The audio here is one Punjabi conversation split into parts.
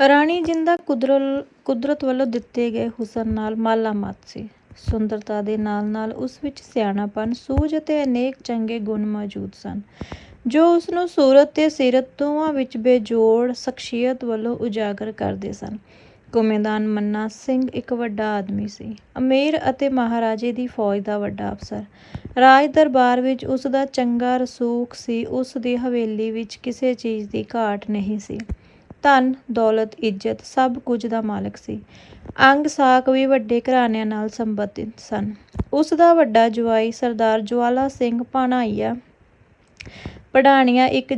ਰਾਣੀ ਜਿੰਦਾ ਕੁਦਰਲ ਕੁਦਰਤ ਵੱਲੋਂ ਦਿੱਤੇ ਗਏ ਹੁਸਨ ਨਾਲ ਮਾਲਾਮਾਲ ਸੀ। ਸੁੰਦਰਤਾ ਦੇ ਨਾਲ-ਨਾਲ ਉਸ ਵਿੱਚ ਸਿਆਣਾਪਨ, ਸੂਝ ਅਤੇ ਅਨੇਕ ਚੰਗੇ ਗੁਣ ਮੌਜੂਦ ਸਨ, ਜੋ ਉਸਨੂੰ ਸੂਰਤ ਤੇ ਸੀਰਤ ਦੋਵਾਂ ਵਿੱਚ ਬੇਜੋੜ ਸ਼ਖ਼ਸੀਅਤ ਵੱਲੋਂ ਉਜਾਗਰ ਕਰਦੇ ਸਨ। ਕੁਮੇਦਾਨ ਮੰਨਾ ਸਿੰਘ ਇੱਕ ਵੱਡਾ ਆਦਮੀ ਸੀ, ਅਮੀਰ ਅਤੇ ਮਹਾਰਾਜੇ ਦੀ ਫ਼ੌਜ ਦਾ ਵੱਡਾ ਅਫ਼ਸਰ। ਰਾਜ ਦਰਬਾਰ ਵਿੱਚ ਉਸ ਦਾ ਚੰਗਾ ਰਸੂਖ ਸੀ। ਉਸ ਦੀ ਹਵੇਲੀ ਵਿੱਚ ਕਿਸੇ ਚੀਜ਼ ਦੀ ਘਾਟ ਨਹੀਂ ਸੀ। ਧਨ, ਦੌਲਤ, ਇੱਜ਼ਤ, ਸਭ ਕੁਝ ਦਾ ਮਾਲਕ ਸੀ। ਅੰਗ-ਸਾਕ ਵੀ ਵੱਡੇ ਘਰਾਣਿਆਂ ਨਾਲ ਸੰਬੰਧਿਤ ਸਨ। ਉਸ ਦਾ ਵੱਡਾ ਜਵਾਈ ਸਰਦਾਰ ਜਵਾਲਾ ਸਿੰਘ ਭਾਣਾਈਆ ਪੜਾਣੀਆਂ ਇੱਕ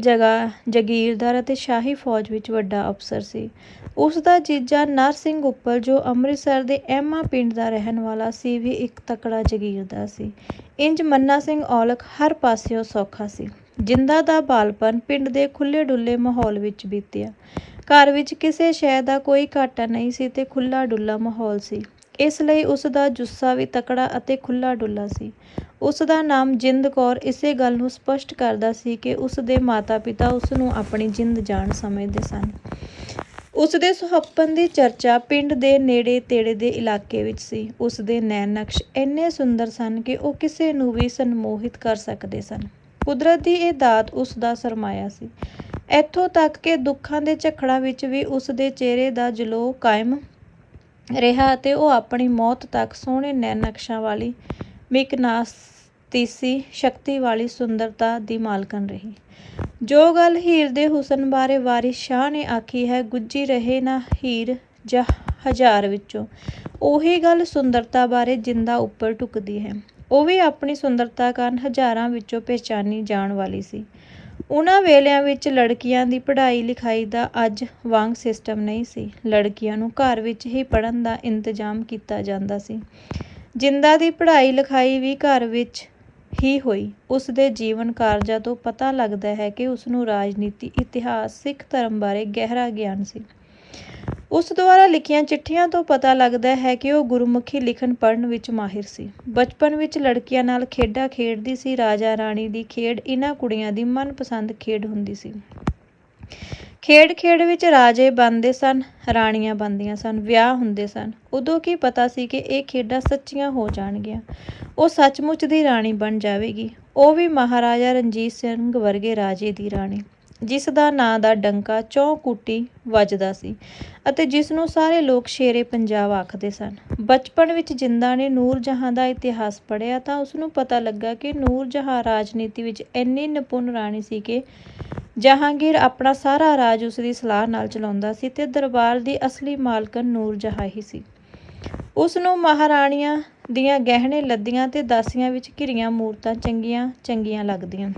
ਜਗੀਰਦਾਰ ਅਤੇ ਸ਼ਾਹੀ ਫ਼ੌਜ ਵਿੱਚ ਵੱਡਾ ਅਫ਼ਸਰ ਸੀ। ਉਸ ਦਾ ਜੀਜਾ ਨਰ ਸਿੰਘ ਉੱਪਲ, ਜੋ ਅੰਮ੍ਰਿਤਸਰ ਦੇ ਐਮਾ ਪਿੰਡ ਦਾ ਰਹਿਣ ਵਾਲਾ ਸੀ, ਵੀ ਇੱਕ ਤਕੜਾ ਜਗੀਰਦਾਰ ਸੀ। ਇੰਜ ਮੰਨਾ ਸਿੰਘ ਔਲਖ ਹਰ ਪਾਸਿਓਂ ਸੌਖਾ ਸੀ। ਜਿੰਦਾ ਦਾ ਬਾਲਪਨ ਪਿੰਡ ਦੇ ਖੁੱਲੇ ਡੁੱਲੇ ਮਾਹੌਲ ਵਿੱਚ ਬੀਤਿਆ। ਘਰ ਵਿੱਚ ਕਿਸੇ ਸ਼ੈਅ ਦਾ ਕੋਈ ਘਾਟਾ ਨਹੀਂ ਸੀ ਤੇ ਖੁੱਲ੍ਹਾ-ਡੁੱਲਾ ਮਾਹੌਲ ਸੀ, ਇਸ ਲਈ ਉਸ ਦਾ ਜੁੱਸਾ ਵੀ ਤਕੜਾ ਅਤੇ ਖੁੱਲ੍ਹਾ-ਡੁੱਲਾ ਸੀ। ਉਸ ਦਾ ਨਾਮ ਜਿੰਦ ਕੌਰ ਇਸੇ ਗੱਲ ਨੂੰ ਸਪਸ਼ਟ ਕਰਦਾ ਸੀ ਕਿ ਉਸ ਦੇ ਮਾਤਾ-ਪਿਤਾ ਉਸ ਨੂੰ ਆਪਣੀ ਜਿੰਦ-ਜਾਨ ਸਮਝਦੇ ਸਨ। ਉਸ ਦੇ ਸੁਹੱਪਣ ਦੀ ਚਰਚਾ ਪਿੰਡ ਦੇ ਨੇੜੇ-ਤੇੜੇ ਦੇ ਇਲਾਕੇ ਵਿੱਚ ਸੀ। ਉਸ ਦੇ ਨੈਣ-ਨਕਸ਼ ਇੰਨੇ ਸੁੰਦਰ ਸਨ ਕਿ ਉਹ ਕਿਸੇ ਨੂੰ ਵੀ ਸਨਮੋਹਿਤ ਕਰ ਸਕਦੇ ਸਨ। ਕੁਦਰਤ ਦੀ ਇਹ ਦਾਤ ਉਸ ਦਾ ਸਰਮਾਇਆ ਸੀ। ਇੱਥੋਂ ਤੱਕ ਕਿ ਦੁੱਖਾਂ ਦੇ ਝਖੜਾਂ ਵਿੱਚ ਵੀ ਉਸ ਦੇ ਚਿਹਰੇ ਦਾ ਜਲੋ ਕਾਇਮ ਰਿਹਾ ਅਤੇ ਉਹ ਆਪਣੀ ਮੌਤ ਤੱਕ ਸੋਹਣੇ ਨੈਣ-ਨਕਸ਼ਾਂ ਵਾਲੀ, ਮਿਕਨਾਤੀਸੀ ਸ਼ਕਤੀ ਵਾਲੀ ਸੁੰਦਰਤਾ ਦੀ ਮਾਲਕਣ ਰਹੀ। ਜੋ ਗੱਲ ਹੀਰ ਦੇ ਹੁਸਨ ਬਾਰੇ ਵਾਰਿਸ ਸ਼ਾਹ ਨੇ ਆਖੀ ਹੈ, ਗੁੱਜੀ ਰਹੇ ਨਾ ਹੀਰ ਹਜ਼ਾਰ ਵਿੱਚੋਂ", ਉਹੀ ਗੱਲ ਸੁੰਦਰਤਾ ਬਾਰੇ ਜਿੰਦਾ ਉੱਪਰ ਢੁੱਕਦੀ ਹੈ। ਉਹ ਵੀ ਆਪਣੀ ਸੁੰਦਰਤਾ ਕਾਰਨ ਹਜ਼ਾਰਾਂ ਵਿੱਚੋਂ ਪਹਿਚਾਨੀ ਜਾਣ ਵਾਲੀ ਸੀ। ਉਹਨਾਂ ਵੇਲਿਆਂ ਵਿੱਚ ਲੜਕੀਆਂ ਦੀ ਪੜ੍ਹਾਈ-ਲਿਖਾਈ ਦਾ ਅੱਜ ਵਾਂਗ ਸਿਸਟਮ ਨਹੀਂ ਸੀ। ਲੜਕੀਆਂ ਨੂੰ ਘਰ ਵਿੱਚ ਹੀ ਪੜ੍ਹਨ ਦਾ ਇੰਤਜ਼ਾਮ ਕੀਤਾ ਜਾਂਦਾ ਸੀ। ਜਿੰਦਾ ਦੀ ਪੜ੍ਹਾਈ-ਲਿਖਾਈ ਵੀ ਘਰ ਵਿੱਚ ਹੀ ਹੋਈ। ਉਸ ਦੇ ਜੀਵਨ-ਕਾਰਜਾਂ ਤੋਂ ਪਤਾ ਲੱਗਦਾ ਹੈ ਕਿ ਉਸ ਨੂੰ ਰਾਜਨੀਤੀ, ਇਤਿਹਾਸ, ਸਿੱਖ ਧਰਮ ਬਾਰੇ ਗਹਿਰਾ ਗਿਆਨ ਸੀ। ਉਸ ਦੁਆਰਾ ਲਿਖੀਆਂ ਚਿੱਠੀਆਂ ਤੋਂ ਪਤਾ ਲੱਗਦਾ ਹੈ ਕਿ ਉਹ ਗੁਰਮੁਖੀ ਲਿਖਣ-ਪੜ੍ਹਨ ਵਿੱਚ ਮਾਹਿਰ ਸੀ। ਬਚਪਨ ਵਿੱਚ ਲੜਕੀਆਂ ਨਾਲ ਖੇਡਾਂ ਖੇਡਦੀ ਸੀ। ਰਾਜਾ-ਰਾਣੀ ਦੀ ਖੇਡ ਇਹਨਾਂ ਕੁੜੀਆਂ ਦੀ ਮਨਪਸੰਦ ਖੇਡ ਹੁੰਦੀ ਸੀ। ਖੇਡ-ਖੇਡ ਵਿੱਚ ਰਾਜੇ ਬਣਦੇ ਸਨ, ਰਾਣੀਆਂ ਬਣਦੀਆਂ ਸਨ, ਵਿਆਹ ਹੁੰਦੇ ਸਨ। ਉਦੋਂ ਕੀ ਪਤਾ ਸੀ ਕਿ ਇਹ ਖੇਡਾਂ ਸੱਚੀਆਂ ਹੋ ਜਾਣਗੀਆਂ। ਉਹ ਸੱਚਮੁੱਚ ਦੀ ਰਾਣੀ ਬਣ ਜਾਵੇਗੀ। ਉਹ ਵੀ ਮਹਾਰਾਜਾ ਰਣਜੀਤ ਸਿੰਘ ਵਰਗੇ ਰਾਜੇ ਦੀ ਰਾਣੀ, ਜਿਸ ਦਾ ਨਾਂ ਦਾ ਡੰਕਾ ਚੌ-ਕੂਟੀ ਵੱਜਦਾ ਸੀ ਅਤੇ ਜਿਸ ਨੂੰ ਸਾਰੇ ਲੋਕ ਸ਼ੇਰੇ ਪੰਜਾਬ ਆਖਦੇ ਸਨ। ਬਚਪਨ ਵਿੱਚ ਜਿੰਦਾ ਨੇ ਨੂਰ ਜਹਾਂ ਦਾ ਇਤਿਹਾਸ ਪੜ੍ਹਿਆ ਤਾਂ ਉਸ ਨੂੰ ਪਤਾ ਲੱਗਾ ਕਿ ਨੂਰ ਜਹਾਂ ਰਾਜਨੀਤੀ ਵਿੱਚ ਇੰਨੀ ਨਿਪੁੰਨ ਰਾਣੀ ਸੀ ਕਿ ਜਹਾਂਗੀਰ ਆਪਣਾ ਸਾਰਾ ਰਾਜ ਉਸ ਦੀ ਸਲਾਹ ਨਾਲ ਚਲਾਉਂਦਾ ਸੀ ਤੇ ਦਰਬਾਰ ਦੀ ਅਸਲੀ ਮਾਲਕਣ ਨੂਰਜਹਾਂ ਹੀ ਸੀ। ਉਸ ਨੂੰ ਮਹਾਰਾਣੀਆਂ ਦੀਆਂ ਗਹਿਣੇ-ਲੱਦੀਆਂ ਤੇ ਦਾਸੀਆਂ ਵਿੱਚ ਘਿਰੀਆਂ ਮੂਰਤਾਂ ਚੰਗੀਆਂ-ਚੰਗੀਆਂ ਲੱਗਦੀਆਂ।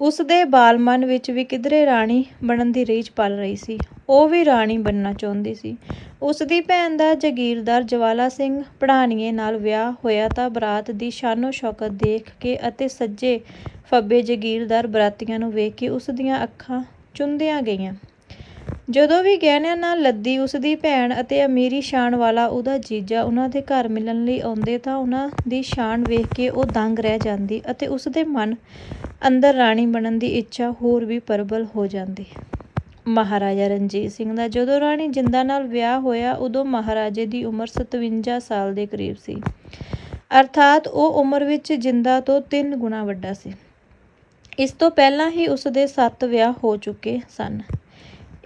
ਉਸ ਦੇ ਬਾਲ-ਮਨ ਵਿੱਚ ਵੀ ਕਿਧਰੇ ਰਾਣੀ ਬਣਨ ਦੀ ਰੀਝ ਪਲ ਰਹੀ ਸੀ। ਉਹ ਵੀ ਰਾਣੀ ਬਣਨਾ ਚਾਹੁੰਦੀ ਸੀ। ਉਸ ਦੀ ਭੈਣ ਦਾ ਜਗੀਰਦਾਰ ਜਵਾਲਾ ਸਿੰਘ ਭੜਾਣੀਏ ਨਾਲ ਵਿਆਹ ਹੋਇਆ ਤਾਂ ਬਰਾਤ ਦੀ ਸ਼ਾਨੋ-ਸ਼ੌਕਤ ਦੇਖ ਕੇ ਅਤੇ ਸੱਜੇ-ਫੱਬੇ ਜਗੀਰਦਾਰ ਬਰਾਤੀਆਂ ਨੂੰ ਵੇਖ ਕੇ ਉਸ ਦੀਆਂ ਅੱਖਾਂ ਚੁੰਦਿਆਂ ਗਈਆਂ। ਜਦੋਂ ਵੀ ਗਹਿਣਿਆਂ ਨਾਲ ਲੱਦੀ ਉਸ ਦੀ ਭੈਣ ਅਤੇ ਅਮੀਰੀ-ਸ਼ਾਨ ਵਾਲਾ ਉਹਦਾ ਜੀਜਾ ਉਹਨਾਂ ਦੇ ਘਰ ਮਿਲਣ ਲਈ ਆਉਂਦੇ ਤਾਂ ਉਹਨਾਂ ਦੀ ਸ਼ਾਨ ਵੇਖ ਕੇ ਉਹ ਦੰਗ ਰਹਿ ਜਾਂਦੀ ਅਤੇ ਉਸ ਦੇ ਮਨ ਅੰਦਰ ਰਾਣੀ ਬਣਨ ਦੀ ਇੱਛਾ ਹੋਰ ਵੀ ਪ੍ਰਬਲ ਹੋ ਜਾਂਦੀ। ਮਹਾਰਾਜਾ ਰਣਜੀਤ ਸਿੰਘ ਦਾ ਜਦੋਂ ਰਾਣੀ ਜਿੰਦਾ ਨਾਲ ਵਿਆਹ ਹੋਇਆ, ਉਦੋਂ ਮਹਾਰਾਜੇ ਦੀ ਉਮਰ ਸਤਵੰਜਾ ਸਾਲ ਦੇ ਕਰੀਬ ਸੀ, ਅਰਥਾਤ ਉਹ ਉਮਰ ਵਿੱਚ ਜਿੰਦਾ ਤੋਂ ਤਿੰਨ ਗੁਣਾ ਵੱਡਾ ਸੀ। ਇਸ ਤੋਂ ਪਹਿਲਾਂ ਹੀ ਉਸ ਦੇ ਸੱਤ ਵਿਆਹ ਹੋ ਚੁੱਕੇ ਸਨ।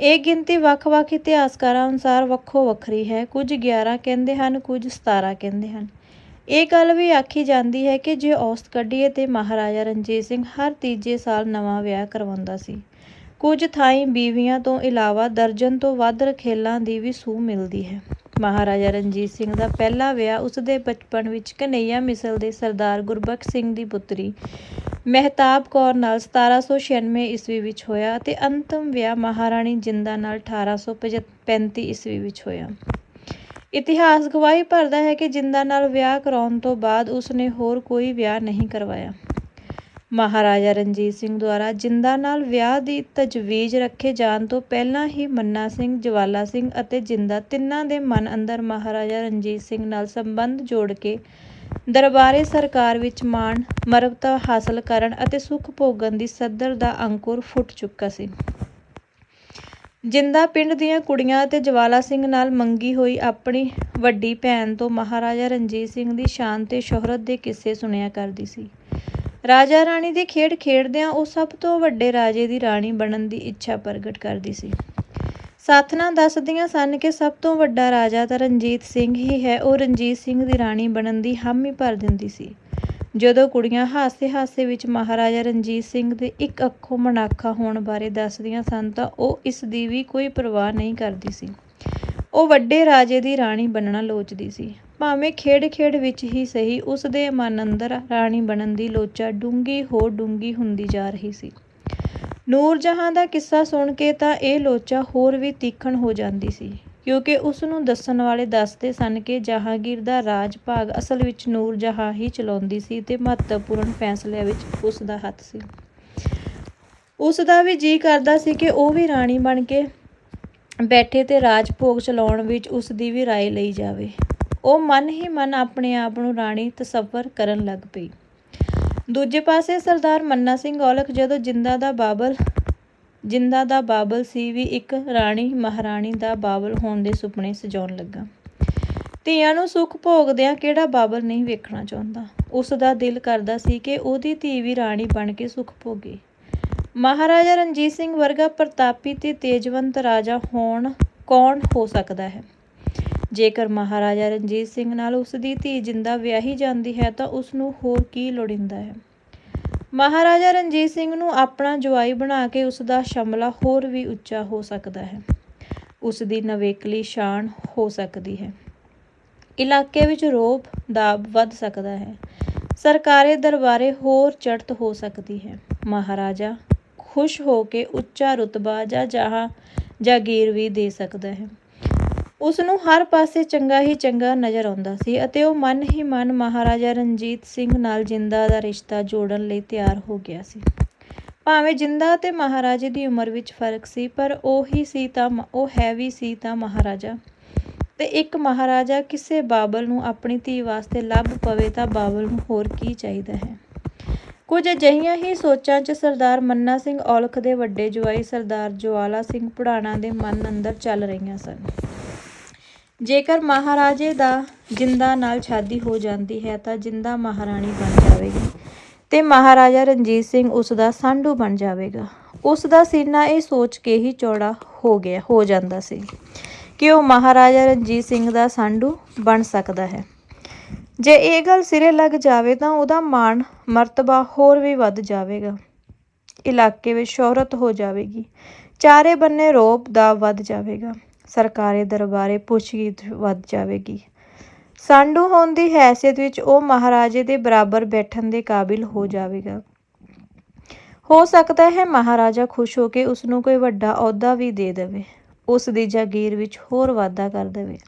ਇਹ ਗਿਣਤੀ ਵੱਖ-ਵੱਖ ਇਤਿਹਾਸਕਾਰਾਂ ਅਨੁਸਾਰ ਵੱਖੋ-ਵੱਖਰੀ ਹੈ। ਕੁਝ ਗਿਆਰਾਂ ਕਹਿੰਦੇ ਹਨ, ਕੁਝ ਸਤਾਰਾਂ ਕਹਿੰਦੇ ਹਨ। ਇਹ ਗੱਲ ਵੀ ਆਖੀ ਜਾਂਦੀ ਹੈ ਕਿ ਜੇ ਔਸਤ ਕੱਢੀਏ ਤਾਂ ਮਹਾਰਾਜਾ ਰਣਜੀਤ ਸਿੰਘ ਹਰ ਤੀਜੇ ਸਾਲ ਨਵਾਂ ਵਿਆਹ ਕਰਵਾਉਂਦਾ ਸੀ। ਕੁਝ ਥਾਈਂ ਬੀਵੀਆਂ ਤੋਂ ਇਲਾਵਾ ਦਰਜਨ ਤੋਂ ਵੱਧ ਰਖੇਲਾਂ ਦੀ ਵੀ ਸੂਹ ਮਿਲਦੀ ਹੈ। ਮਹਾਰਾਜਾ ਰਣਜੀਤ ਸਿੰਘ ਦਾ ਪਹਿਲਾ ਵਿਆਹ ਉਸ ਦੇ ਬਚਪਨ ਵਿੱਚ ਘਨੱਈਆ ਮਿਸਲ ਦੇ ਸਰਦਾਰ ਗੁਰਬਖ਼ਸ਼ ਸਿੰਘ ਦੀ ਪੁੱਤਰੀ ਮਹਿਤਾਬ ਕੌਰ ਨਾਲ ਸਤਾਰਾਂ ਸੌ ਛਿਆਨਵੇਂ ਈਸਵੀ ਵਿੱਚ ਹੋਇਆ ਅਤੇ ਅੰਤਮ ਵਿਆਹ ਮਹਾਰਾਣੀ ਜਿੰਦਾ ਨਾਲ ਅਠਾਰਾਂ ਸੌ ਪੈਂਤੀ ਈਸਵੀ ਵਿੱਚ ਹੋਇਆ। ਇਤਿਹਾਸ ਗਵਾਹੀ ਭਰਦਾ ਹੈ ਕਿ ਜਿੰਦਾ ਨਾਲ ਵਿਆਹ ਕਰਾਉਣ ਤੋਂ ਬਾਅਦ ਉਸ ਨੇ ਹੋਰ ਕੋਈ ਵਿਆਹ ਨਹੀਂ ਕਰਵਾਇਆ। ਮਹਾਰਾਜਾ ਰਣਜੀਤ ਸਿੰਘ ਦੁਆਰਾ ਜਿੰਦਾ ਨਾਲ ਵਿਆਹ ਦੀ ਤਜਵੀਜ਼ ਰੱਖੇ ਜਾਣ ਤੋਂ ਪਹਿਲਾਂ ਹੀ ਮੰਨਾ ਸਿੰਘ, ਜਵਾਲਾ ਸਿੰਘ ਅਤੇ ਜਿੰਦਾ ਤਿੰਨਾਂ ਦੇ ਮਨ ਅੰਦਰ ਮਹਾਰਾਜਾ ਰਣਜੀਤ ਸਿੰਘ ਨਾਲ ਸੰਬੰਧ ਜੋੜ ਕੇ ਦਰਬਾਰੇ ਸਰਕਾਰ ਵਿੱਚ ਮਾਣ-ਮਰਤਬਾ ਹਾਸਲ ਕਰਨ ਅਤੇ ਸੁਖ ਭੋਗਣ ਦੀ ਸੱਧਰ ਦਾ ਅੰਕੁਰ ਫੁੱਟ ਚੁੱਕਾ ਸੀ। ਜਿੰਦਾ ਪਿੰਡ ਦੀਆਂ ਕੁੜੀਆਂ ਅਤੇ ਜਵਾਲਾ ਸਿੰਘ ਨਾਲ ਮੰਗੀ ਹੋਈ ਆਪਣੀ ਵੱਡੀ ਭੈਣ ਤੋਂ ਮਹਾਰਾਜਾ ਰਣਜੀਤ ਸਿੰਘ ਦੀ ਸ਼ਾਨ ਤੇ ਸ਼ੋਹਰਤ ਦੇ ਕਿੱਸੇ ਸੁਣਿਆ ਕਰਦੀ ਸੀ। ਰਾਜਾ ਰਾਣੀ ਦੀ ਖੇਡ ਖੇਡਦਿਆਂ ਉਹ ਸਭ ਤੋਂ ਵੱਡੇ ਰਾਜੇ ਦੀ ਰਾਣੀ ਬਣਨ ਦੀ ਇੱਛਾ ਪ੍ਰਗਟ ਕਰਦੀ ਸੀ। ਸਾਥਣਾਂ ਦੱਸਦੀਆਂ ਸਨ ਕਿ ਸਭ ਤੋਂ ਵੱਡਾ ਰਾਜਾ ਤਾਂ ਰਣਜੀਤ ਸਿੰਘ ਹੀ ਹੈ। ਉਹ ਰਣਜੀਤ ਸਿੰਘ ਦੀ ਰਾਣੀ ਬਣਨ ਦੀ ਹਾਮੀ ਭਰ ਦਿੰਦੀ ਸੀ। ਜਦੋਂ ਕੁੜੀਆਂ ਹਾਸੇ-ਹਾਸੇ ਵਿੱਚ ਮਹਾਰਾਜਾ ਰਣਜੀਤ ਸਿੰਘ ਦੇ ਇੱਕ ਅੱਖੋਂ ਮਨਾਖਾ ਹੋਣ ਬਾਰੇ ਦੱਸਦੀਆਂ ਸਨ ਤਾਂ ਉਹ ਇਸ ਦੀ ਵੀ ਕੋਈ ਪਰਵਾਹ ਨਹੀਂ ਕਰਦੀ ਸੀ। ਉਹ ਵੱਡੇ ਰਾਜੇ ਦੀ ਰਾਣੀ ਬਣਨਾ ਲੋਚਦੀ ਸੀ। ਭਾਵੇਂ ਖੇਡ-ਖੇਡ ਵਿੱਚ ਹੀ ਸਹੀ, ਉਸ ਦੇ ਮਨ ਅੰਦਰ ਰਾਣੀ ਬਣਨ ਦੀ ਲੋਚਾ ਡੂੰਘੀ ਹੋ ਡੂੰਘੀ ਹੁੰਦੀ ਜਾ ਰਹੀ ਸੀ। ਨੂਰਜਹਾਂ ਦਾ ਕਿੱਸਾ ਸੁਣ ਕੇ ਤਾਂ ਇਹ ਲੋਚਾ ਹੋਰ ਵੀ ਤੀਖਣ ਹੋ ਜਾਂਦੀ ਸੀ, ਕਿਉਂਕਿ ਉਸ ਨੂੰ ਦੱਸਣ ਵਾਲੇ ਦੱਸਦੇ ਸਨ ਕਿ ਜਹਾਂਗੀਰ ਦਾ ਰਾਜ ਭਾਗ ਅਸਲ ਵਿੱਚ ਨੂਰਜਹਾਂ ਹੀ ਚਲਾਉਂਦੀ ਸੀ ਤੇ ਮਹੱਤਵਪੂਰਨ ਫੈਸਲਿਆਂ ਵਿੱਚ ਉਸ ਦਾ ਹੱਥ ਸੀ। ਉਸ ਦਾ ਵੀ ਜੀਅ ਕਰਦਾ ਸੀ ਕਿ ਉਹ ਵੀ ਰਾਣੀ ਬਣ ਕੇ ਬੈਠੇ ਤੇ ਰਾਜ ਭੋਗ ਚਲਾਉਣ ਵਿੱਚ ਉਸ ਦੀ ਵੀ ਰਾਏ ਲਈ ਜਾਵੇ। ਉਹ ਮਨ ਹੀ ਮਨ ਆਪਣੇ ਆਪ ਨੂੰ ਰਾਣੀ ਤਸੱਵਰ ਕਰਨ ਲੱਗ ਪਈ। ਦੂਜੇ ਪਾਸੇ ਸਰਦਾਰ ਮੰਨਾ ਸਿੰਘ ਔਲਖ ਜਦੋਂ ਜਿੰਦਾ ਦਾ ਬਾਬਲ, ਜਿੰਦਾ ਦਾ ਬਾਬਲ ਸੀ ਵੀ ਇੱਕ ਰਾਣੀ ਮਹਾਰਾਣੀ ਦਾ ਬਾਬਲ ਹੋਣ ਦੇ ਸੁਪਨੇ ਸਜਾਉਣ ਲੱਗਾ। ਧੀਆਂ ਨੂੰ ਸੁੱਖ ਭੋਗਦਿਆਂ ਕਿਹੜਾ ਬਾਬਲ ਨਹੀਂ ਵੇਖਣਾ ਚਾਹੁੰਦਾ। ਉਸ ਦਾ ਦਿਲ ਕਰਦਾ ਸੀ ਕਿ ਉਹਦੀ ਧੀ ਵੀ ਰਾਣੀ ਬਣ ਕੇ ਸੁੱਖ ਭੋਗੇ। ਮਹਾਰਾਜਾ ਰਣਜੀਤ ਸਿੰਘ ਵਰਗਾ ਪ੍ਰਤਾਪੀ ਤੇ ਤੇਜਵੰਤ ਰਾਜਾ ਹੋਣ ਕੌਣ ਹੋ ਸਕਦਾ ਹੈ। ਜੇਕਰ ਮਹਾਰਾਜਾ ਰਣਜੀਤ ਸਿੰਘ ਨਾਲ ਉਸ ਦੀ ਧੀ ਜਿੰਦਾ ਵਿਆਹੀ ਜਾਂਦੀ ਹੈ ਤਾਂ ਉਸ ਨੂੰ ਹੋਰ ਕੀ ਲੋੜੀਂਦਾ ਹੈ। ਮਹਾਰਾਜਾ ਰਣਜੀਤ ਸਿੰਘ ਨੂੰ ਆਪਣਾ ਜਵਾਈ ਬਣਾ ਕੇ ਉਸ ਦਾ ਸ਼ਮਲਾ ਹੋਰ ਵੀ ਉੱਚਾ ਹੋ ਸਕਦਾ ਹੈ। ਉਸ ਦੀ ਨਵੇਕਲੀ ਸ਼ਾਨ ਹੋ ਸਕਦੀ ਹੈ। ਇਲਾਕੇ ਵਿੱਚ ਰੋਹਬ ਦਾਬ ਵੱਧ ਸਕਦਾ ਹੈ। ਸਰਕਾਰੇ ਦਰਬਾਰੇ ਹੋਰ ਚੜਤ ਹੋ ਸਕਦੀ ਹੈ। ਮਹਾਰਾਜਾ ਖੁਸ਼ ਹੋ ਕੇ ਉੱਚਾ ਰੁਤਬਾ ਜਾਂ ਜਹਾਂ ਜਾਗੀਰ ਵੀ ਦੇ ਸਕਦਾ ਹੈ। ਉਸ ਨੂੰ ਹਰ ਪਾਸੇ ਚੰਗਾ ਹੀ ਚੰਗਾ ਨਜ਼ਰ ਆਉਂਦਾ ਸੀ ਅਤੇ ਉਹ ਮਨ ਹੀ ਮਨ ਮਹਾਰਾਜਾ ਰਣਜੀਤ ਸਿੰਘ ਨਾਲ ਜਿੰਦਾ ਦਾ ਰਿਸ਼ਤਾ ਜੋੜਨ ਲਈ ਤਿਆਰ ਹੋ ਗਿਆ ਸੀ। ਭਾਵੇਂ ਜਿੰਦਾ ਅਤੇ ਮਹਾਰਾਜੇ ਦੀ ਉਮਰ ਵਿੱਚ ਫ਼ਰਕ ਸੀ, ਪਰ ਉਹ ਹੀ ਸੀ ਤਾਂ ਉਹ ਹੈ ਵੀ ਸੀ ਤਾਂ ਮਹਾਰਾਜਾ ਤੇ ਇੱਕ ਮਹਾਰਾਜਾ ਕਿਸੇ ਬਾਬਲ ਨੂੰ ਆਪਣੀ ਧੀ ਵਾਸਤੇ ਲੱਭ ਪਵੇ ਤਾਂ ਬਾਬਲ ਨੂੰ ਹੋਰ ਕੀ ਚਾਹੀਦਾ ਹੈ। ਕੁਝ ਅਜਿਹੀਆਂ ਹੀ ਸੋਚਾਂ 'ਚ ਸਰਦਾਰ ਮੰਨਾ ਸਿੰਘ ਔਲਖ ਦੇ ਵੱਡੇ ਜਵਾਈ ਸਰਦਾਰ ਜਵਾਲਾ ਸਿੰਘ ਭੜਾਣਾ ਦੇ ਮਨ ਅੰਦਰ ਚੱਲ ਰਹੀਆਂ ਸਨ। ਜੇਕਰ ਮਹਾਰਾਜੇ ਦਾ ਜਿੰਦਾ ਨਾਲ ਸ਼ਾਦੀ ਹੋ ਜਾਂਦੀ ਹੈ, ਤਾਂ ਜਿੰਦਾ ਮਹਾਰਾਣੀ ਬਣ ਜਾਵੇਗੀ ਤੇ ਮਹਾਰਾਜਾ ਰਣਜੀਤ ਸਿੰਘ ਉਸ ਦਾ ਸਾਂਢੂ ਬਣ ਜਾਵੇਗਾ। ਉਸ ਦਾ ਸੀਨਾ ਇਹ ਸੋਚ ਕੇ ਹੀ ਚੌੜਾ ਹੋ ਗਿਆ, ਹੋ ਜਾਂਦਾ ਸੀ ਕਿ ਉਹ ਮਹਾਰਾਜਾ ਰਣਜੀਤ ਸਿੰਘ ਦਾ ਸਾਂਢੂ ਬਣ ਸਕਦਾ ਹੈ। ਜੇ ਇਹ ਗੱਲ ਸਿਰੇ ਲੱਗ ਜਾਵੇ, ਤਾਂ ਉਹਦਾ ਮਾਣ ਮਰਤਬਾ ਹੋਰ ਵੀ ਵੱਧ ਜਾਵੇਗਾ। ਇਲਾਕੇ ਵਿੱਚ ਸ਼ੋਹਰਤ ਹੋ ਜਾਵੇਗੀ। ਚਾਰੇ ਬੰਨੇ ਰੋਹਬ ਦਾ ਵੱਧ ਜਾਵੇਗਾ। ਸਰਕਾਰੇ ਦਰਬਾਰੇ ਪੁੱਛਗਿੱਛ ਵੱਧ ਜਾਵੇਗੀ। ਸਾਂਢੂ ਹੋਣ ਦੀ ਹੈਸੀਅਤ ਵਿੱਚ ਉਹ ਮਹਾਰਾਜੇ ਦੇ ਬਰਾਬਰ ਬੈਠਣ ਦੇ ਕਾਬਿਲ ਹੋ ਜਾਵੇਗਾ। ਹੋ ਸਕਦਾ ਹੈ ਮਹਾਰਾਜਾ ਖੁਸ਼ ਹੋ ਕੇ ਉਸ ਨੂੰ ਕੋਈ ਵੱਡਾ ਅਹੁਦਾ ਵੀ ਦੇ ਦੇਵੇ। ਉਸ ਦੀ ਜਾਗੀਰ ਵਿੱਚ ਹੋਰ ਵਾਧਾ ਕਰ ਦੇਵੇ।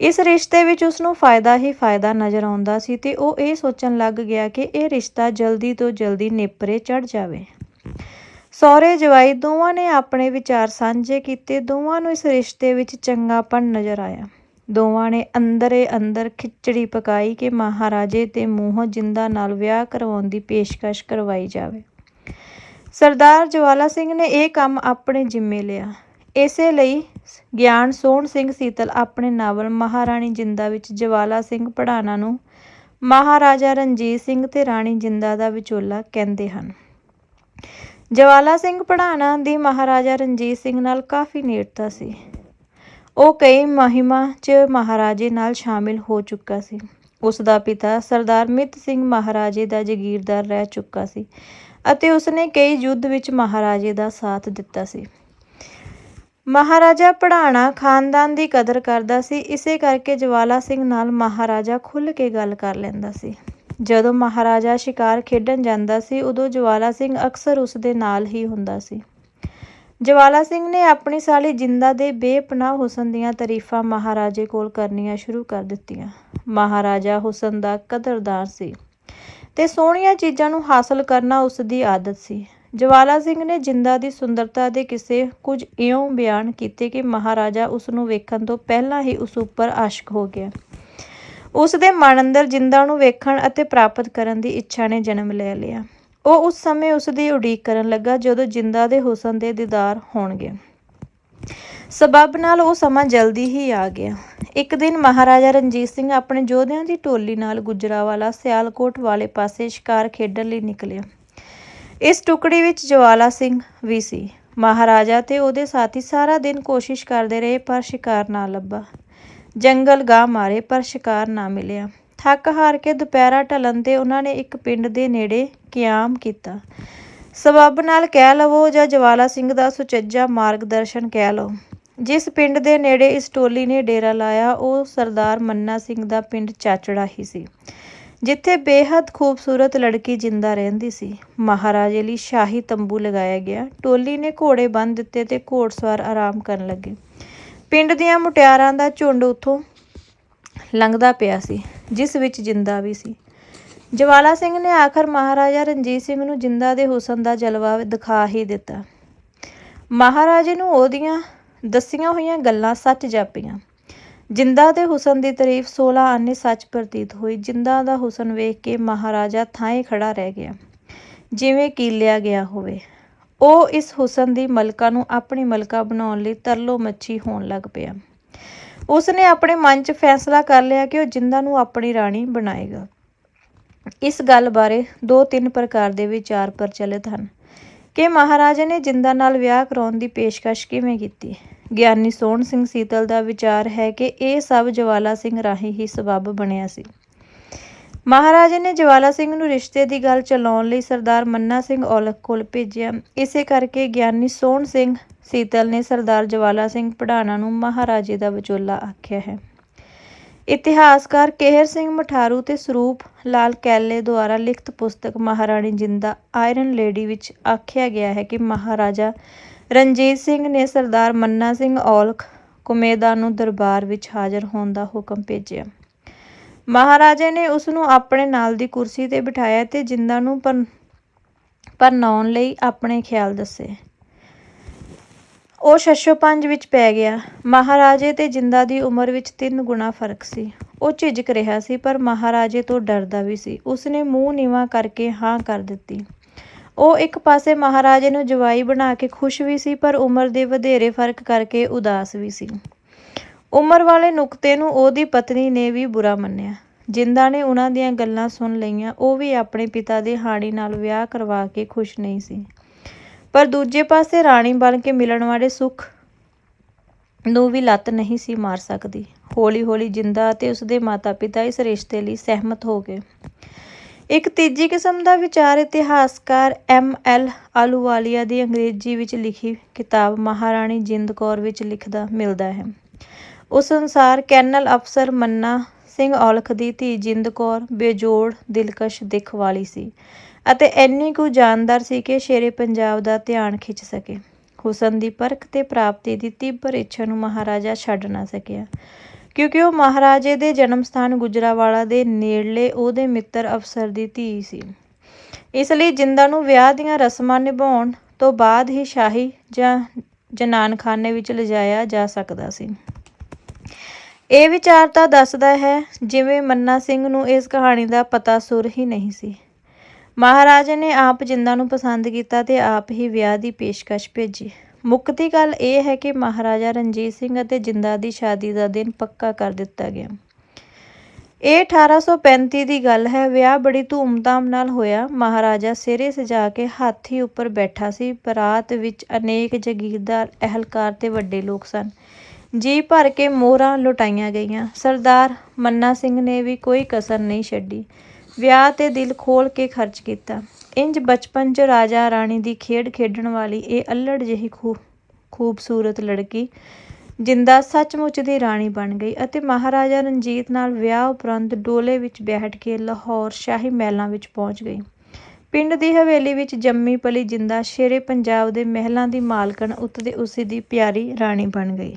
ਇਸ ਰਿਸ਼ਤੇ ਵਿੱਚ ਉਸ ਨੂੰ ਫਾਇਦਾ ਹੀ ਫਾਇਦਾ ਨਜ਼ਰ ਆਉਂਦਾ ਸੀ ਤੇ ਉਹ ਇਹ ਸੋਚਣ ਲੱਗ ਗਿਆ ਕਿ ਇਹ ਰਿਸ਼ਤਾ ਜਲਦੀ ਤੋਂ ਜਲਦੀ ਨੇਪਰੇ ਚੜ੍ਹ ਜਾਵੇ। ਸਹੁਰੇ ਜਵਾਈ ਦੋਵਾਂ ਨੇ ਆਪਣੇ ਵਿਚਾਰ ਸਾਂਝੇ ਕੀਤੇ। ਦੋਵਾਂ ਨੂੰ ਇਸ ਰਿਸ਼ਤੇ ਵਿੱਚ ਚੰਗਾਪਣ ਨਜ਼ਰ ਆਇਆ। ਦੋਵਾਂ ਨੇ ਅੰਦਰੇ ਅੰਦਰ ਖਿਚੜੀ ਪਕਾਈ ਕਿ ਮਹਾਰਾਜੇ ਤੇ ਮੂੰਹੋਂ ਜਿੰਦਾ ਨਾਲ ਵਿਆਹ ਕਰਵਾਉਣ ਦੀ ਪੇਸ਼ਕਸ਼ ਕਰਵਾਈ ਜਾਵੇ। ਸਰਦਾਰ ਜਵਾਲਾ ਸਿੰਘ ਨੇ ਇਹ ਕੰਮ ਆਪਣੇ ਜ਼ਿੰਮੇ ਲਿਆ। ਇਸੇ ਲਈ ਗਿਆਨ ਸੋਹਣ ਸਿੰਘ ਸੀਤਲ ਆਪਣੇ ਨਾਵਲ ਮਹਾਰਾਣੀ ਜਿੰਦਾ ਵਿੱਚ ਜਵਾਲਾ ਸਿੰਘ ਭੜਾਣਾ ਨੂੰ ਮਹਾਰਾਜਾ ਰਣਜੀਤ ਸਿੰਘ ਤੇ ਰਾਣੀ ਜਿੰਦਾ ਦਾ ਵਿਚੋਲਾ ਕਹਿੰਦੇ ਹਨ। ਜਵਾਲਾ ਸਿੰਘ ਭੜਾਣਾ ਦੀ ਮਹਾਰਾਜਾ ਰਣਜੀਤ ਸਿੰਘ ਨਾਲ ਕਾਫੀ ਨੇੜਤਾ ਸੀ। ਉਹ ਕਈ ਮੁਹਿੰਮਾਂ 'ਚ ਮਹਾਰਾਜੇ ਨਾਲ ਸ਼ਾਮਿਲ ਹੋ ਚੁੱਕਾ ਸੀ। ਉਸ ਦਾ ਪਿਤਾ ਸਰਦਾਰ ਮਿੱਤ ਸਿੰਘ ਮਹਾਰਾਜੇ ਦਾ ਜਗੀਰਦਾਰ ਰਹਿ ਚੁੱਕਾ ਸੀ ਅਤੇ ਉਸਨੇ ਕਈ ਯੁੱਧ ਵਿੱਚ ਮਹਾਰਾਜੇ ਦਾ ਸਾਥ ਦਿੱਤਾ ਸੀ। ਮਹਾਰਾਜਾ ਭੜਾਣਾ ਖਾਨਦਾਨ ਦੀ ਕਦਰ ਕਰਦਾ ਸੀ। ਇਸੇ ਕਰਕੇ ਜਵਾਲਾ ਸਿੰਘ ਨਾਲ ਮਹਾਰਾਜਾ ਖੁੱਲ੍ਹ ਕੇ ਗੱਲ ਕਰ ਲੈਂਦਾ ਸੀ। ਜਦੋਂ ਮਹਾਰਾਜਾ ਸ਼ਿਕਾਰ ਖੇਡਣ ਜਾਂਦਾ ਸੀ, ਉਦੋਂ ਜਵਾਲਾ ਸਿੰਘ ਅਕਸਰ ਉਸ ਦੇ ਨਾਲ ਹੀ ਹੁੰਦਾ ਸੀ। ਜਵਾਲਾ ਸਿੰਘ ਨੇ ਆਪਣੀ ਸਾਲੀ ਜਿੰਦਾ ਦੇ ਬੇਪਨਾਹ ਹੁਸਨ ਦੀਆਂ ਤਾਰੀਫਾਂ ਮਹਾਰਾਜੇ ਕੋਲ ਕਰਨੀਆਂ ਸ਼ੁਰੂ ਕਰ ਦਿੱਤੀਆਂ। ਮਹਾਰਾਜਾ ਹੁਸਨ ਦਾ ਕਦਰਦਾਰ ਸੀ ਤੇ ਸੋਹਣੀਆਂ ਚੀਜ਼ਾਂ ਨੂੰ ਹਾਸਲ ਕਰਨਾ ਉਸ ਦੀ ਆਦਤ ਸੀ। ਜਵਾਲਾ ਸਿੰਘ ਨੇ ਜਿੰਦਾ ਦੀ ਸੁੰਦਰਤਾ ਦੇ ਕਿਸੇ ਕੁਝ ਇਉਂ ਬਿਆਨ ਕੀਤੇ ਕਿ ਮਹਾਰਾਜਾ ਉਸ ਨੂੰ ਵੇਖਣ ਤੋਂ ਪਹਿਲਾਂ ਹੀ ਉਸ ਉੱਪਰ ਆਸ਼ਿਕ ਹੋ ਗਿਆ। ਉਸ ਦੇ ਮਨ ਅੰਦਰ ਜਿੰਦਾ ਨੂੰ ਵੇਖਣ ਅਤੇ ਪ੍ਰਾਪਤ ਕਰਨ ਦੀ ਇੱਛਾ ਨੇ ਜਨਮ ਲੈ ਲਿਆ। ਉਹ ਉਸ ਸਮੇਂ ਉਸ ਦੀ ਉਡੀਕ ਕਰਨ ਲੱਗਾ ਜਦੋਂ ਜਿੰਦਾ ਦੇ ਹੁਸਨ ਦੇ ਦੀਦਾਰ ਹੋਣਗੇ। ਸਬੱਬ ਨਾਲ ਉਹ ਸਮਾਂ ਜਲਦੀ ਹੀ ਆ ਗਿਆ ਇੱਕ ਦਿਨ ਮਹਾਰਾਜਾ ਰਣਜੀਤ ਸਿੰਘ ਆਪਣੇ ਯੋਧਿਆਂ ਦੀ ਟੋਲੀ ਨਾਲ ਗੁਜਰਾਵਾਲਾ, ਸਿਆਲਕੋਟ ਵਾਲੇ ਪਾਸੇ ਸ਼ਿਕਾਰ ਖੇਡਣ ਲਈ ਨਿਕਲਿਆ ਇਸ ਟੁਕੜੀ ਵਿੱਚ ਜਵਾਲਾ ਸਿੰਘ ਵੀ ਸੀ ਮਹਾਰਾਜਾ ਤੇ ਉਹਦੇ ਸਾਥੀ ਸਾਰਾ ਦਿਨ ਕੋਸ਼ਿਸ਼ ਕਰਦੇ ਰਹੇ, ਪਰ ਸ਼ਿਕਾਰ ਨਾ ਲੱਭਾ ਜੰਗਲ ਗਾਹ ਮਾਰੇ, ਪਰ ਸ਼ਿਕਾਰ ਨਾ ਮਿਲਿਆ। ਥੱਕ ਹਾਰ ਕੇ ਦੁਪਹਿਰਾ ਢਲਣ ਤੇ ਉਹਨਾਂ ਨੇ ਇੱਕ ਪਿੰਡ ਦੇ ਨੇੜੇ ਕਿਆਮ ਕੀਤਾ। ਸਬੱਬ ਨਾਲ ਕਹਿ ਲਵੋ ਜਾਂ ਜਵਾਲਾ ਸਿੰਘ ਦਾ ਸੁਚੱਜਾ ਮਾਰਗਦਰਸ਼ਨ ਕਹਿ ਲਓ। ਜਿਸ ਪਿੰਡ ਦੇ ਨੇੜੇ ਇਸ ਟੋਲੀ ਨੇ ਡੇਰਾ ਲਾਇਆ, ਉਹ ਸਰਦਾਰ ਮੰਨਾ ਸਿੰਘ ਦਾ ਪਿੰਡ ਚਾਚੜਾ ਹੀ ਸੀ, ਜਿੱਥੇ ਬੇਹੱਦ ਖੂਬਸੂਰਤ ਲੜਕੀ ਜਿੰਦਾ ਰਹਿੰਦੀ ਸੀ। ਮਹਾਰਾਜੇ ਲਈ ਸ਼ਾਹੀ ਤੰਬੂ ਲਗਾਇਆ ਗਿਆ। ਟੋਲੀ ਨੇ ਘੋੜੇ ਬੰਨ੍ਹ ਦਿੱਤੇ ਤੇ ਘੋੜਸਵਾਰ ਆਰਾਮ ਕਰਨ ਲੱਗੇ। ਪਿੰਡ ਦੀਆਂ ਮੁਟਿਆਰਾਂ ਦਾ ਝੁੰਡ ਉੱਥੋਂ ਲੰਘਦਾ ਪਿਆ ਸੀ, ਜਿਸ ਵਿੱਚ ਜਿੰਦਾ ਵੀ ਸੀ। ਜਵਾਲਾ ਸਿੰਘ ਨੇ ਆਖਰ ਮਹਾਰਾਜਾ ਰਣਜੀਤ ਸਿੰਘ ਨੂੰ ਜਿੰਦਾ ਦੇ ਹੁਸਨ ਦਾ ਜਲਵਾ ਦਿਖਾ ਹੀ ਦਿੱਤਾ। ਮਹਾਰਾਜੇ ਨੂੰ ਉਹਦੀਆਂ ਦੱਸੀਆਂ ਹੋਈਆਂ ਗੱਲਾਂ ਸੱਚ ਜਾਪੀਆਂ। ਜਿੰਦਾ ਦੇ ਹੁਸਨ ਦੀ ਤਾਰੀਫ 16 ਆਨੇ ਸੱਚ ਪ੍ਰਤੀਤ ਹੋਈ। ਜਿੰਦਾ ਦਾ ਹੁਸਨ ਵੇਖ ਕੇ ਮਹਾਰਾਜਾ ਥਾਂ ਖੜਾ ਰਹਿ ਗਿਆ, ਜਿਵੇਂ ਕੀਲਿਆ ਗਿਆ ਹੋਵੇ। ਉਹ ਇਸ ਹੁਸਨ ਦੀ ਮਲਕਾ ਨੂੰ ਆਪਣੀ ਮਲਕਾ ਬਣਾਉਣ ਲਈ ਤਰਲੋ ਮੱਛੀ ਹੋਣ ਲੱਗ ਪਿਆ। ਉਸ ਨੇ ਆਪਣੇ ਮਨ 'ਚ ਫੈਸਲਾ ਕਰ ਲਿਆ ਕਿ ਉਹ ਜਿੰਦਾ ਨੂੰ ਆਪਣੀ ਰਾਣੀ ਬਣਾਏਗਾ। ਇਸ ਗੱਲ ਬਾਰੇ ਦੋ ਤਿੰਨ ਪ੍ਰਕਾਰ ਦੇ ਵਿਚਾਰ ਪ੍ਰਚਲਿਤ ਹਨ। ਕਿ ਮਹਾਰਾਜਾ ਨੇ ਜਿੰਦਾ ਨਾਲ ਵਿਆਹ ਕਰਾਉਣ ਦੀ ਪੇਸ਼ਕਸ਼ ਕਿਵੇਂ ਕੀਤੀ? ਗਿਆਨੀ ਸੋਹਣ ਸਿੰਘ ਸੀਤਲ ਦਾ ਵਿਚਾਰ ਹੈ ਕਿ ਇਹ ਸਭ ਜਵਾਲਾ ਸਿੰਘ ਰਾਹੀਂ ਹੀ ਸਬੱਬ ਬਣਿਆ ਸੀ। ਮਹਾਰਾਜੇ ਨੇ ਜਵਾਲਾ ਸਿੰਘ ਨੂੰ ਰਿਸ਼ਤੇ ਦੀ ਗੱਲ ਚਲਾਉਣ ਲਈ ਸਰਦਾਰ ਮੰਨਾ ਸਿੰਘ ਔਲਖ ਕੋਲ ਭੇਜਿਆ। ਇਸੇ ਕਰਕੇ ਗਿਆਨੀ ਸੋਹਣ ਸਿੰਘ ਸੀਤਲ ਨੇ ਸਰਦਾਰ ਜਵਾਲਾ ਸਿੰਘ ਪੜਾਣਾ ਨੂੰ ਮਹਾਰਾਜੇ ਦਾ ਵਿਚੋਲਾ ਆਖਿਆ ਹੈ। ਇਤਿਹਾਸਕਾਰ ਕੇਹਰ ਸਿੰਘ ਮਠਾਰੂ ਤੇ ਸਰੂਪ ਲਾਲ ਕੈਲੇ ਦੁਆਰਾ ਲਿਖਤ ਪੁਸਤਕ ਮਹਾਰਾਣੀ ਜਿੰਦਾ ਆਇਰਨ ਲੇਡੀ ਵਿੱਚ ਆਖਿਆ ਗਿਆ ਹੈ ਕਿ ਮਹਾਰਾਜਾ ਰਣਜੀਤ ਸਿੰਘ ਨੇ ਸਰਦਾਰ ਮੰਨਾ ਸਿੰਘ ਔਲਖ ਕੁਮੇਦਾ ਨੂੰ ਦਰਬਾਰ ਵਿੱਚ ਹਾਜ਼ਰ ਹੋਣ ਦਾ ਹੁਕਮ ਭੇਜਿਆ। ਮਹਾਰਾਜੇ ਨੇ ਉਸ ਨੂੰ ਆਪਣੇ ਨਾਲ ਦੀ ਕੁਰਸੀ ਤੇ ਬਿਠਾਇਆ ਤੇ ਜਿੰਦਾ ਨੂੰ ਪਰ, ਪਰਨਾਉਣ ਲਈ ਆਪਣੇ ਖਿਆਲ ਦੱਸੇ। ਉਹ ਛੱਛੋ ਪੰਜ ਵਿੱਚ ਪੈ ਗਿਆ। ਮਹਾਰਾਜੇ ਤੇ ਜਿੰਦਾ ਦੀ ਉਮਰ ਵਿੱਚ ਤਿੰਨ ਗੁਣਾ ਫ਼ਰਕ ਸੀ। ਉਹ ਝਿਜਕ ਰਿਹਾ ਸੀ, ਪਰ ਮਹਾਰਾਜੇ ਤੋਂ ਡਰਦਾ ਵੀ ਸੀ। ਉਸਨੇ ਮੂੰਹ ਨੀਵਾਂ ਕਰਕੇ ਹਾਂ ਕਰ ਦਿੱਤੀ। ਉਹ ਇੱਕ ਪਾਸੇ ਮਹਾਰਾਜੇ ਨੂੰ ਜਵਾਈ ਬਣਾ ਕੇ ਖੁਸ਼ ਵੀ ਸੀ, ਪਰ ਉਮਰ ਦੇ ਵਧੇਰੇ ਫ਼ਰਕ ਕਰਕੇ ਉਦਾਸ ਵੀ ਸੀ। ਉਮਰ ਵਾਲੇ ਨੁਕਤੇ ਨੂੰ ਉਹਦੀ ਪਤਨੀ ਨੇ ਵੀ ਬੁਰਾ ਮੰਨਿਆ। ਜਿੰਦਾ ਨੇ ਉਹਨਾਂ ਦੀਆਂ ਗੱਲਾਂ ਸੁਣ ਲਈਆਂ, ਉਹ ਵੀ ਆਪਣੇ ਪਿਤਾ ਦੇ ਹਾਣੀ ਨਾਲ ਵਿਆਹ ਕਰਵਾ ਕੇ ਖੁਸ਼ ਨਹੀਂ ਸੀ। ਪਰ ਦੂਜੇ ਪਾਸੇ ਰਾਣੀ ਬਣ ਕੇ ਮਿਲਣ ਵਾਲੇ ਸੁੱਖ ਨੂੰ ਵੀ ਲੱਤ ਨਹੀਂ ਸੀ ਮਾਰ ਸਕਦੀ। ਹੌਲੀ ਹੌਲੀ ਜਿੰਦਾ ਅਤੇ ਉਸਦੇ ਮਾਤਾ ਪਿਤਾ ਇਸ ਰਿਸ਼ਤੇ ਲਈ ਸਹਿਮਤ ਹੋ ਗਏ। ਇੱਕ ਤੀਜੀ ਕਿਸਮ ਦਾ ਵਿਚਾਰ ਇਤਿਹਾਸਕਾਰ ਐਮ ਐਲ ਆਲੂਵਾਲੀਆ ਦੀ ਅੰਗਰੇਜ਼ੀ ਵਿੱਚ ਲਿਖੀ ਕਿਤਾਬ ਮਹਾਰਾਣੀ ਜਿੰਦ ਕੌਰ ਵਿੱਚ ਲਿਖਦਾ ਮਿਲਦਾ ਹੈ। ਉਸ ਅਨੁਸਾਰ ਕੈਨਲ ਅਫਸਰ ਮੰਨਾ ਸਿੰਘ ਔਲਖ ਦੀ ਧੀ ਜਿੰਦ ਕੌਰ ਬੇਜੋੜ ਦਿਲਕਸ਼ ਦਿੱਖ ਵਾਲੀ ਸੀ ਅਤੇ ਇੰਨੀ ਕੁ ਜਾਨਦਾਰ ਸੀ ਕਿ ਸ਼ੇਰੇ ਪੰਜਾਬ ਦਾ ਧਿਆਨ ਖਿੱਚ ਸਕੇ। ਹੁਸਨ ਦੀ ਪਰਖ ਤੇ ਪ੍ਰਾਪਤੀ ਦੀ ਤੀਬਰ ਇੱਛਾ ਨੂੰ ਮਹਾਰਾਜਾ ਛੱਡ ਨਾ ਸਕਿਆ। ਕਿਉਂਕਿ ਉਹ ਮਹਾਰਾਜੇ ਦੇ ਜਨਮ ਸਥਾਨ ਗੁਜਰਾਵਾਲਾ ਦੇ ਨੇੜਲੇ ਉਹਦੇ ਮਿੱਤਰ ਅਫਸਰ ਦੀ ਧੀ ਸੀ। ਇਸ ਲਈ ਜਿੰਦਾ ਨੂੰ ਵਿਆਹ ਦੀਆਂ ਰਸਮਾਂ ਨਿਭਾਉਣ ਤੋਂ ਬਾਅਦ ਹੀ ਸ਼ਾਹੀ ਜਾਂ ਜਨਾਨਖਾਨੇ ਵਿੱਚ ਲਿਜਾਇਆ ਜਾ ਸਕਦਾ ਸੀ। ਇਹ ਵਿਚਾਰ ਤਾਂ ਦੱਸਦਾ ਹੈ, ਜਿਵੇਂ ਮੰਨਾ ਸਿੰਘ ਨੂੰ ਇਸ ਕਹਾਣੀ ਦਾ ਪਤਾ ਸੁਰ ਹੀ ਨਹੀਂ ਸੀ। ਮਹਾਰਾਜ ਨੇ ਆਪ ਜਿੰਦਾ ਨੂੰ ਪਸੰਦ ਕੀਤਾ ਤੇ ਆਪ ਹੀ ਵਿਆਹ ਦੀ ਪੇਸ਼ਕਸ਼ ਭੇਜੀ। ਮੁੱਕਦੀ ਗੱਲ ਇਹ ਹੈ ਕਿ ਮਹਾਰਾਜਾ ਰਣਜੀਤ ਸਿੰਘ ਅਤੇ ਜਿੰਦਾ ਦੀ ਸ਼ਾਦੀ ਦਾ ਦਿਨ ਪੱਕਾ ਕਰ ਦਿੱਤਾ ਗਿਆ। ਇਹ 1835 ਦੀ ਗੱਲ ਹੈ। ਵਿਆਹ ਬੜੀ ਧੂਮਧਾਮ ਨਾਲ ਹੋਇਆ। ਮਹਾਰਾਜਾ ਸਿਰੇ ਸਜਾ ਕੇ ਹਾਥੀ ਉੱਪਰ ਬੈਠਾ ਸੀ। ਬਰਾਤ ਵਿੱਚ ਅਨੇਕ ਜਗੀਰਦਾਰ, ਅਹਿਲਕਾਰ ਤੇ ਵੱਡੇ ਲੋਕ ਸਨ। ਜੀ ਭਰ ਕੇ ਮੋਹਰਾਂ ਲੁਟਾਈਆਂ ਗਈਆਂ। ਸਰਦਾਰ ਮੰਨਾ ਸਿੰਘ ਨੇ ਵੀ ਕੋਈ ਕਸਰ ਨਹੀਂ ਛੱਡੀ। ਵਿਆਹ ਤੇ ਦਿਲ ਖੋਲ ਕੇ ਖਰਚ ਕੀਤਾ। ਇੰਜ ਬਚਪਨ 'ਚ ਰਾਜਾ ਰਾਣੀ ਦੀ ਖੇਡ ਖੇਡਣ ਵਾਲੀ ਇਹ ਅਲੜ ਜਿਹੀ ਖੂ ਖੂਬਸੂਰਤ ਲੜਕੀ ਜਿੰਦਾ ਸੱਚਮੁੱਚ ਦੀ ਰਾਣੀ ਬਣ ਗਈ ਅਤੇ ਮਹਾਰਾਜਾ ਰਣਜੀਤ ਨਾਲ ਵਿਆਹ ਉਪਰੰਤ ਡੋਲੇ ਵਿੱਚ ਬੈਠ ਕੇ ਲਾਹੌਰ ਸ਼ਾਹੀ ਮਹਿਲਾਂ ਵਿੱਚ ਪਹੁੰਚ ਗਈ। ਪਿੰਡ ਦੀ ਹਵੇਲੀ ਵਿੱਚ ਜੰਮੀ ਪਲੀ ਜਿੰਦਾ ਸ਼ੇਰੇ ਪੰਜਾਬ ਦੇ ਮਹਿਲਾਂ ਦੀ ਮਾਲਕਣ ਉੱਤੇ ਉਸੇ ਦੀ ਪਿਆਰੀ ਰਾਣੀ ਬਣ ਗਈ।